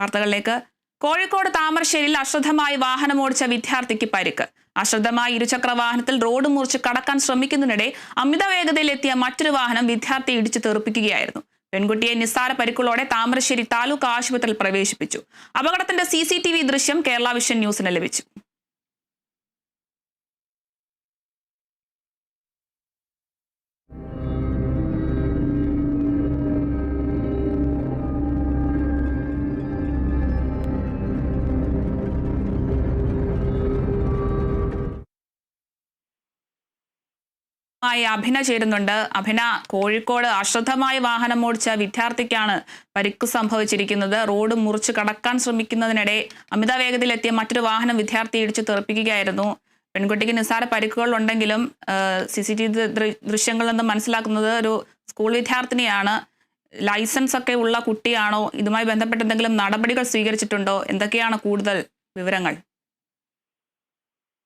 വാർത്തകളിലേക്ക്. കോഴിക്കോട് താമരശ്ശേരിയിൽ അശ്രദ്ധമായി വാഹനം ഓടിച്ച വിദ്യാർത്ഥിക്ക് പരിക്ക്. അശ്രദ്ധമായി ഇരുചക്ര വാഹനത്തിൽ റോഡ് മുറിച്ച് കടക്കാൻ ശ്രമിക്കുന്നതിനിടെ അമിത വേഗതയിലെത്തിയ മറ്റൊരു വാഹനം വിദ്യാർത്ഥി ഇടിച്ചു തെറിപ്പിക്കുകയായിരുന്നു. പെൺകുട്ടിയെ നിസ്സാര പരിക്കുകളോടെ താമരശ്ശേരി താലൂക്ക് ആശുപത്രിയിൽ പ്രവേശിപ്പിച്ചു. അപകടത്തിന്റെ സി ദൃശ്യം കേരള വിഷൻ ന്യൂസിന് ലഭിച്ചു. മായി അഭിന ചേരുന്നുണ്ട് അഭിന കോഴിക്കോട് അശ്രദ്ധമായി വാഹനം ഓടിച്ച വിദ്യാർത്ഥിക്കാണ് പരിക്ക് സംഭവിച്ചിരിക്കുന്നത്. റോഡ് മുറിച്ച് കടക്കാൻ ശ്രമിക്കുന്നതിനിടെ അമിത വേഗതയിലെത്തിയ മറ്റൊരു വാഹനം വിദ്യാർത്ഥി ഇടിച്ച് തെറിപ്പിക്കുകയായിരുന്നു. പെൺകുട്ടിക്ക് നിസ്സാര പരിക്കുകൾ ഉണ്ടെങ്കിലും സി സി ടി വി ദൃശ്യങ്ങളിൽ നിന്ന് മനസ്സിലാക്കുന്നത് ഒരു സ്കൂൾ വിദ്യാർത്ഥിനിയാണ്. ലൈസൻസ് ഒക്കെ ഉള്ള കുട്ടിയാണോ? ഇതുമായി ബന്ധപ്പെട്ട് എന്തെങ്കിലും നടപടികൾ സ്വീകരിച്ചിട്ടുണ്ടോ? എന്തൊക്കെയാണ് കൂടുതൽ വിവരങ്ങൾ?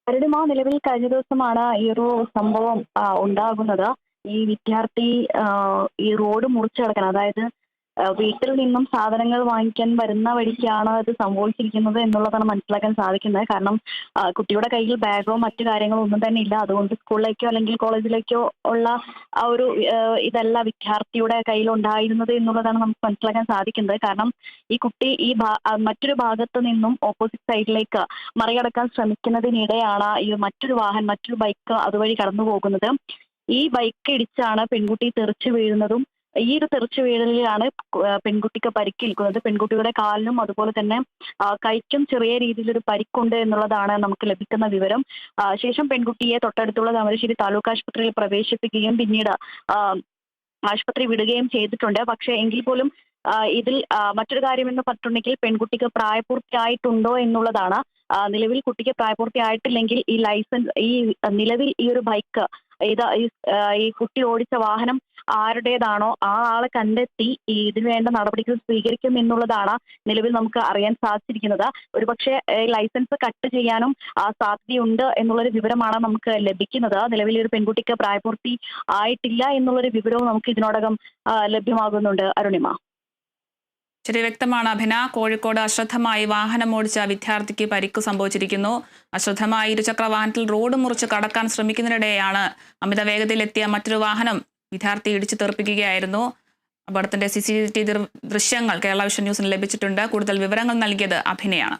അരുണിമ നിലവിൽ കഴിഞ്ഞ ദിവസമാണ് ഈ ഒരു സംഭവം ഉണ്ടാകുന്നത്. ഈ വിദ്യാർത്ഥി ഈ റോഡ് മുറിച്ചടക്കണം അതായത് വീട്ടിൽ നിന്നും സാധനങ്ങൾ വാങ്ങിക്കാൻ വരുന്ന വഴിക്കാണ് ഇത് സംഭവിച്ചിരിക്കുന്നത് എന്നുള്ളതാണ് മനസ്സിലാക്കാൻ സാധിക്കുന്നത്. കാരണം കുട്ടിയുടെ കയ്യിൽ ബാഗോ മറ്റു കാര്യങ്ങളോ ഒന്നും തന്നെ ഇല്ല. അതുകൊണ്ട് സ്കൂളിലേക്കോ അല്ലെങ്കിൽ കോളേജിലേക്കോ ഉള്ള ആ ഒരു ഇതല്ല വിദ്യാർത്ഥിയുടെ കയ്യിൽ ഉണ്ടായിരുന്നത് എന്നുള്ളതാണ് നമുക്ക് മനസ്സിലാക്കാൻ സാധിക്കുന്നത്. കാരണം ഈ കുട്ടി ഈ മറ്റൊരു ഭാഗത്ത് നിന്നും ഓപ്പോസിറ്റ് സൈഡിലേക്ക് മറികടക്കാൻ ശ്രമിക്കുന്നതിനിടെയാണ് ഈ മറ്റൊരു വാഹനം മറ്റൊരു ബൈക്ക് അതുവഴി കടന്നു പോകുന്നത് ഈ ബൈക്ക് ഇടിച്ചാണ് പെൺകുട്ടി തെറിച്ചു വീഴുന്നതും ഈ ഒരു തെറിച്ചു വീഴലിലാണ് പെൺകുട്ടിക്ക് പരിക്കേൽക്കുന്നത്. പെൺകുട്ടിയുടെ കാലിനും അതുപോലെ തന്നെ കൈക്കും ചെറിയ രീതിയിലൊരു പരിക്കുണ്ട് എന്നുള്ളതാണ് നമുക്ക് ലഭിക്കുന്ന വിവരം. ശേഷം പെൺകുട്ടിയെ തൊട്ടടുത്തുള്ള താമരശ്ശേരി താലൂക്ക് ആശുപത്രിയിൽ പ്രവേശിപ്പിക്കുകയും പിന്നീട് ആശുപത്രി വിടുകയും ചെയ്തിട്ടുണ്ട്. പക്ഷേ എങ്കിൽ പോലും ഇതിൽ മറ്റൊരു കാര്യം എന്ന് പറഞ്ഞിട്ടുണ്ടെങ്കിൽ പെൺകുട്ടിക്ക് പ്രായപൂർത്തിയായിട്ടുണ്ടോ എന്നുള്ളതാണ്. നിലവിൽ കുട്ടിക്ക് പ്രായപൂർത്തിയായിട്ടില്ലെങ്കിൽ ഈ ലൈസൻസ് ഈ നിലവിൽ ഈ ഒരു ബൈക്ക് ഈ കുട്ടി ഓടിച്ച വാഹനം ആരുടേതാണോ ആ ആളെ കണ്ടെത്തി ഇതിനു വേണ്ട നടപടികൾ സ്വീകരിക്കും എന്നുള്ളതാണ് നിലവിൽ നമുക്ക് അറിയാൻ സാധിച്ചിരിക്കുന്നത്. ഒരുപക്ഷെ ലൈസൻസ് കട്ട് ചെയ്യാനും സാധ്യതയുണ്ട് എന്നുള്ളൊരു വിവരമാണ് നമുക്ക് ലഭിക്കുന്നത്. നിലവിൽ ഒരു പെൺകുട്ടിക്ക് പ്രായപൂർത്തി ആയിട്ടില്ല എന്നുള്ളൊരു വിവരവും നമുക്ക് ഇതിനോടകം ലഭ്യമാകുന്നുണ്ട്. അരുണിമ. ശരി വ്യക്തമാണ് അഭിന. കോഴിക്കോട് അശ്രദ്ധമായി വാഹനം ഓടിച്ച വിദ്യാർത്ഥിക്ക് പരിക്ക് സംഭവിച്ചിരിക്കുന്നു. അശ്രദ്ധമായി ഇരുചക്ര വാഹനത്തിൽ റോഡ് മുറിച്ച് കടക്കാൻ ശ്രമിക്കുന്നതിനിടെയാണ് അമിത വേഗതയിലെത്തിയ മറ്റൊരു വാഹനം വിദ്യാർത്ഥി ഇടിച്ചു തെറിപ്പിക്കുകയായിരുന്നു. അപകടത്തിന്റെ സി സി ടി ദൃശ്യങ്ങൾ കേരള വിഷൻ ന്യൂസിന് ലഭിച്ചിട്ടുണ്ട്. കൂടുതൽ വിവരങ്ങൾ നൽകിയത് അഭിനയാണ്.